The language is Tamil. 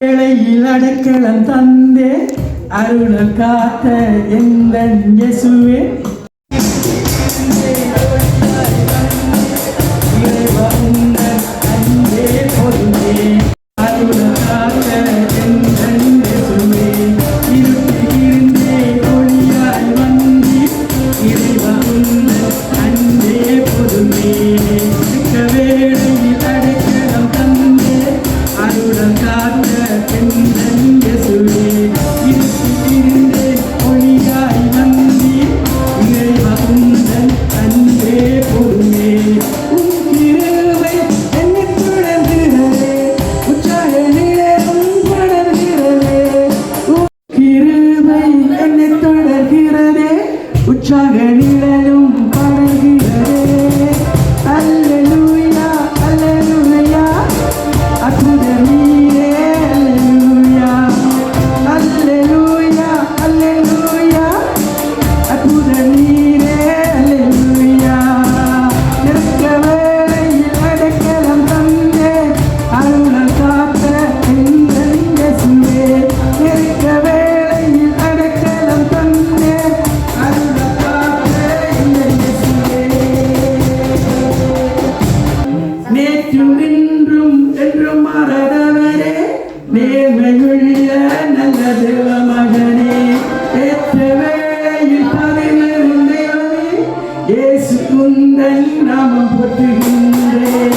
வேளையில் அடைக்கலம் தந்தே அருள் காத்த எந்த இயேசுவே. இயேசுவின்றும் என்றும் மறதவரே நேர்மையுள்ள நல்ல தேவ மகனே ஏற்றவேயில் பதிலிருந்தேவனே இயேசு குந்தன் நாமம் போற்றுகின்றேன்.